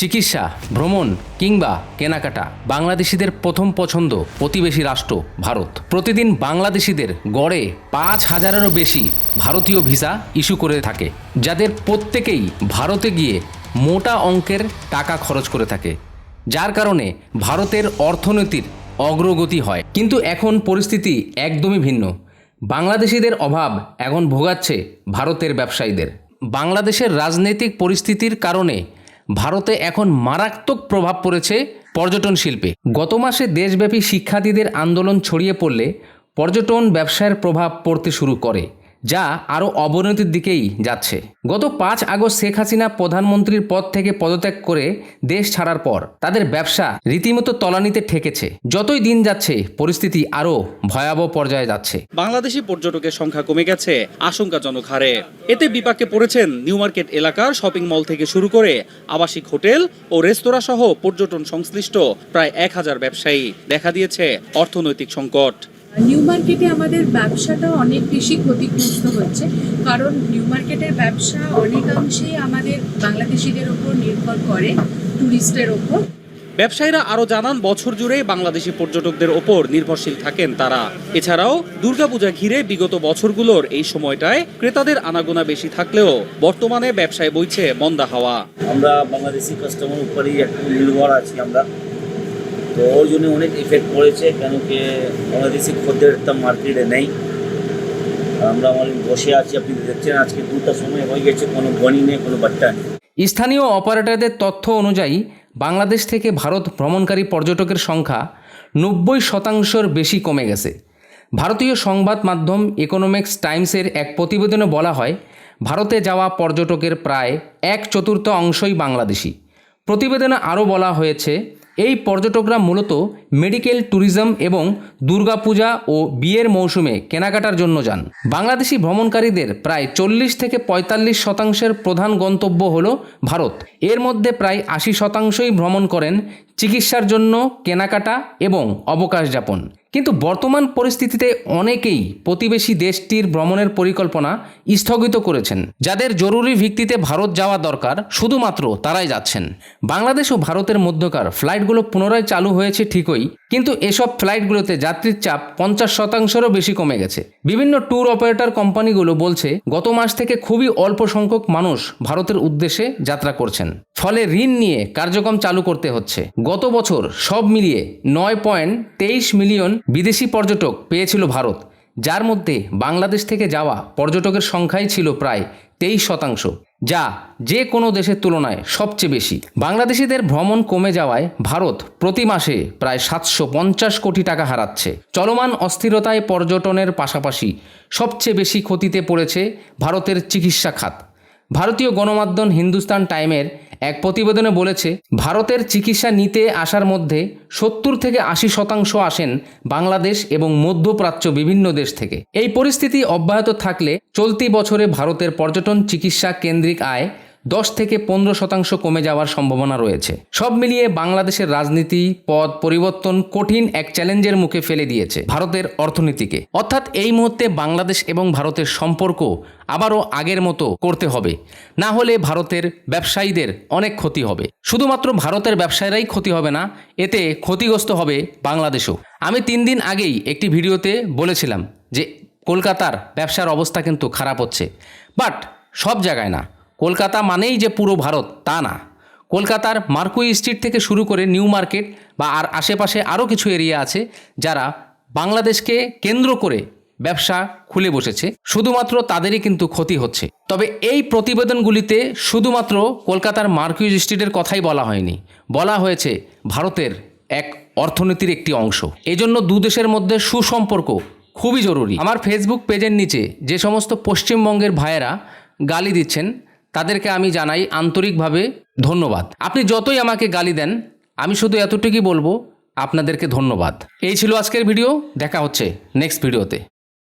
চিকিৎসা, ভ্রমণ কিংবা কেনাকাটা বাংলাদেশিদের প্রথম পছন্দ প্রতিবেশী রাষ্ট্র ভারত। প্রতিদিন বাংলাদেশিদের গড়ে পাঁচ হাজারেরও বেশি ভারতীয় ভিসা ইস্যু করে থাকে, যাদের প্রত্যেকেই ভারতে গিয়ে মোটা অঙ্কের টাকা খরচ করে থাকে, যার কারণে ভারতের অর্থনীতির অগ্রগতি হয়। কিন্তু এখন পরিস্থিতি একদমই ভিন্ন। বাংলাদেশিদের অভাব এখন ভোগাচ্ছে ভারতের ব্যবসায়ীদের। বাংলাদেশের রাজনৈতিক পরিস্থিতির কারণে ভারতে এখন মারাত্মক প্রভাব পড়েছে পর্যটন শিল্পে। গত মাসে দেশব্যাপী শিক্ষার্থীদের আন্দোলন ছড়িয়ে পড়লে পর্যটন ব্যবসায়ের প্রভাব পড়তে শুরু করে। যা আরও অবনতির দিকেই যাচ্ছে। গত পাঁচ আগস্ট শেখ হাসিনা প্রধানমন্ত্রীর পদ থেকে পদত্যাগ করে দেশ ছাড়ার পর তাদের ব্যবসা রীতিমতো তলানিতে ঠেকেছে। যতই দিন যাচ্ছে, পরিস্থিতি আরও ভয়াবহ পর্যায়ে যাচ্ছে। বাংলাদেশি পর্যটকের সংখ্যা কমে গেছে, আশঙ্কাজনক হারে। এতে বিপাকে পড়েছেন নিউ মার্কেট এলাকার শপিং মল থেকে শুরু করে আবাসিক হোটেল ও রেস্তোরাঁ সহ পর্যটন সংশ্লিষ্ট প্রায় এক হাজার ব্যবসায়ী। দেখা দিয়েছে অর্থনৈতিক সংকট। নিউ মার্কেটে আমাদের ব্যবসাটা অনেক বেশি ক্ষতিগ্রস্ত হচ্ছে। কারণ নিউ মার্কেটের ব্যবসা অনেকাংশেই আমাদের বাংলাদেশিদের ওপর নির্ভর করে ট্যুরিস্টের ওপর। ব্যবসায়ীরা আরও জানান বছর জুড়েই বাংলাদেশি পর্যটকদের ওপর নির্ভরশীল থাকেন তারা। এছাড়াও দুর্গাপূজা ঘিরে বিগত বছরগুলোর এই সময়টায় ক্রেতাদের আনাগোনা বেশি থাকলেও বর্তমানে ব্যবসায় বইছে মন্দা হাওয়া। আমরা বাংলাদেশি কাস্টমার উপরেই একটু নির্ভর আছি আমরা। তো ওর জন্য অনেক ইফেক্ট পড়েছে, কেন কি বাংলাদেশি খদ্দের তো মার্কেটে নেই। আমরা অনেক বসে আছি, আপনি দেখছেন, আজকে দুটার সময় হয়ে গেছে, কোনো গণি নেই, কোনো বাট্টা নেই। স্থানীয় অপারেটরদের তথ্য অনুযায়ী, বাংলাদেশ থেকে ভারত ভ্রমণকারী পর্যটকের সংখ্যা নব্বই শতাংশের বেশি কমে গেছে। ভারতীয় সংবাদ মাধ্যম ইকোনমিক্স টাইমসের এক প্রতিবেদনে বলা হয়, ভারতে যাওয়া পর্যটকের প্রায় এক চতুর্থ অংশই বাংলাদেশি। প্রতিবেদনে আরও বলা হয়েছে এই পর্যটকরা মূলত মেডিকেল, ট্যুরিজম এবং দুর্গাপূজা ও বিয়ের মৌসুমে কেনাকাটার জন্য যান। বাংলাদেশি ভ্রমণকারীদের প্রায় চল্লিশ থেকে পঁয়তাল্লিশ শতাংশের প্রধান গন্তব্য হল ভারত। এর মধ্যে প্রায় আশি শতাংশই ভ্রমণ করেন চিকিৎসার জন্য, কেনাকাটা এবং অবকাশ যাপন। কিন্তু বর্তমান পরিস্থিতিতে অনেকেই প্রতিবেশী দেশটির ভ্রমণের পরিকল্পনা স্থগিত করেছেন। যাদের জরুরি ভিত্তিতে ভারত যাওয়া দরকার, শুধুমাত্র তারাই যাচ্ছেন। বাংলাদেশ ও ভারতের মধ্যকার ফ্লাইটগুলো পুনরায় চালু হয়েছে ঠিকই, কিন্তু এসব ফ্লাইটগুলোতে যাত্রীর চাপ পঞ্চাশ শতাংশেরও বেশি কমে গেছে। বিভিন্ন ট্যুর অপারেটর কোম্পানিগুলো বলছে, গত মাস থেকে খুবই অল্প সংখ্যক মানুষ ভারতের উদ্দেশ্যে যাত্রা করছেন। ফলে ঋণ নিয়ে কার্যক্রম চালু করতে হচ্ছে। গত বছর সব মিলিয়ে নয় পয়েন্ট তেইশ মিলিয়ন বিদেশি পর্যটক পেয়েছিল ভারত, যার মধ্যে বাংলাদেশ থেকে যাওয়া পর্যটকের সংখ্যাই ছিল প্রায় তেইশ শতাংশ, যা যে কোনো দেশের তুলনায় সবচেয়ে বেশি। বাংলাদেশিদের ভ্রমণ কমে যাওয়ায় ভারত প্রতি মাসে প্রায় সাতশো পঞ্চাশ কোটি টাকা হারাচ্ছে। চলমান অস্থিরতায় পর্যটনের পাশাপাশি সবচেয়ে বেশি ক্ষতিতে পড়েছে ভারতের চিকিৎসা খাত। ভারতীয় গণমাধ্যম হিন্দুস্তান টাইমের এক প্রতিবেদনে বলেছে, ভারতের চিকিৎসা নিতে আসার মধ্যে সত্তর থেকে আশি শতাংশ আসেন বাংলাদেশ এবং মধ্যপ্রাচ্য বিভিন্ন দেশ থেকে। এই পরিস্থিতি অব্যাহত থাকলে চলতি বছরে ভারতের পর্যটন চিকিৎসা কেন্দ্রিক আয় দশ থেকে পনেরো শতাংশ কমে যাওয়ার সম্ভাবনা রয়েছে। সব মিলিয়ে বাংলাদেশের রাজনীতি পদ পরিবর্তন কঠিন এক চ্যালেঞ্জের মুখে ফেলে দিয়েছে ভারতের অর্থনীতিকে। অর্থাৎ এই মুহূর্তে বাংলাদেশ এবং ভারতের সম্পর্ক আবারও আগের মতো করতে হবে। না হলে ভারতের ব্যবসায়ীদের অনেক ক্ষতি হবে। শুধুমাত্র ভারতের ব্যবসায়ীরাই ক্ষতি হবে না, এতে ক্ষতিগ্রস্ত হবে বাংলাদেশও। আমি তিন দিন আগেই একটি ভিডিওতে বলেছিলাম যে, কলকাতার ব্যবসার অবস্থা কিন্তু খারাপ হচ্ছে। বাট সব জায়গায় না। কলকাতা মানেই যে পুরো ভারত, তা না। কলকাতার মার্কুই স্ট্রিট থেকে শুরু করে নিউ মার্কেট বা আর আশেপাশে আরও কিছু এরিয়া আছে যারা বাংলাদেশকে কেন্দ্র করে ব্যবসা খুলে বসেছে। শুধুমাত্র তাদেরই কিন্তু ক্ষতি হচ্ছে। তবে এই প্রতিবেদনগুলিতে শুধুমাত্র কলকাতার মার্কুইজ স্ট্রিটের কথাই বলা হয়নি। বলা হয়েছে ভারতের এক অর্থনীতির একটি অংশ। এজন্য দু দেশের মধ্যে সুসম্পর্ক খুবই জরুরি। আমার ফেসবুক পেজের নিচে যে সমস্ত পশ্চিমবঙ্গের ভাইয়েরা গালি দিচ্ছেন তাদেরকে আমি জানাই আন্তরিকভাবে ধন্যবাদ। আপনি যতই আমাকে গালি দেন, আমি শুধু এতটুকুই বলব, আপনাদেরকে ধন্যবাদ। এই ছিল আজকের ভিডিও, দেখা হচ্ছে নেক্সট ভিডিওতে